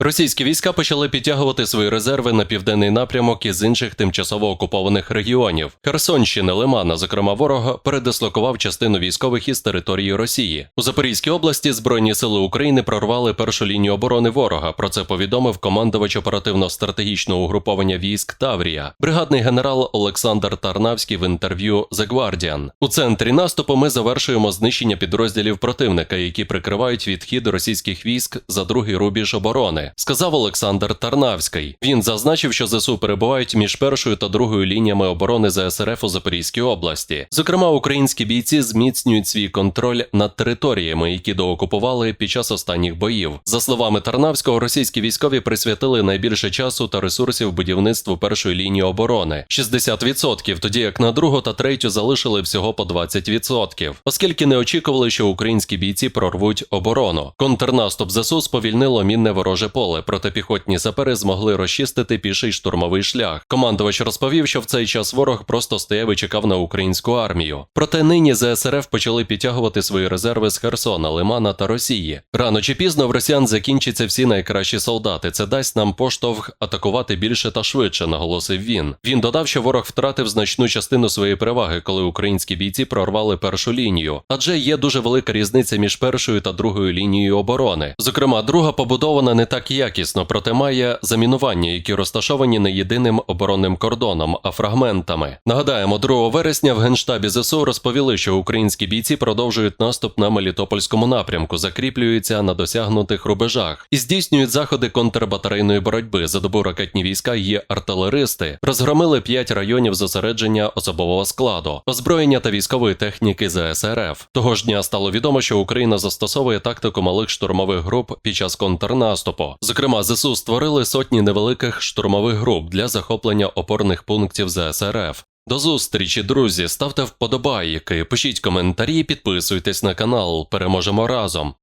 Російські війська почали підтягувати свої резерви на південний напрямок із інших тимчасово окупованих регіонів. Херсонщини, Лимана, зокрема, ворог передислокував частину військових із території Росії. У Запорізькій області Збройні сили України прорвали першу лінію оборони ворога. Про це повідомив командувач оперативно-стратегічного угруповання військ Таврія, бригадний генерал Олександр Тарнавський в інтерв'ю The Guardian. У центрі наступу ми завершуємо знищення підрозділів противника, які прикривають відхід російських військ за другий рубіж оборони сказав Олександр Тарнавський. Він зазначив, що ЗСУ перебувають між першою та другою лініями оборони ЗСРФ у Запорізькій області. Зокрема, українські бійці зміцнюють свій контроль над територіями, які доокупували під час останніх боїв. За словами Тарнавського, російські військові присвятили найбільше часу та ресурсів будівництву першої лінії оборони 60%, тоді як на другу та третю залишили всього по 20%, оскільки не очікували, що українські бійці прорвуть оборону. Контрнаступ ЗСУ сповільнило мінне вороже поле, проте піхотні сапери змогли розчистити піший штурмовий шлях. Командувач розповів, що в цей час ворог просто стояв і чекав на українську армію. Проте нині ЗСРФ почали підтягувати свої резерви з Херсона, Лимана та Росії. Рано чи пізно в росіян закінчаться всі найкращі солдати. Це дасть нам поштовх атакувати більше та швидше, наголосив він. Він додав, що ворог втратив значну частину своєї переваги, коли українські бійці прорвали першу лінію, адже є дуже велика різниця між першою та другою лінією оборони. Зокрема, друга побудована не так якісно, проте має замінування, які розташовані не єдиним оборонним кордоном, а фрагментами. Нагадаємо, 2 вересня в генштабі ЗСУ розповіли, що українські бійці продовжують наступ на Мелітопольському напрямку, закріплюються на досягнутих рубежах і здійснюють заходи контрбатарейної боротьби. За добу ракетні війська є артилеристи, розгромили 5 районів зосередження особового складу, озброєння та військової техніки ЗСРФ. Того ж дня стало відомо, що Україна застосовує тактику малих штурмових груп під час контрнаступу. Зокрема, ЗСУ створили сотні невеликих штурмових груп для захоплення опорних пунктів ЗСРФ. До зустрічі, друзі. Ставте вподобайки, пишіть коментарі, підписуйтесь на канал. Переможемо разом.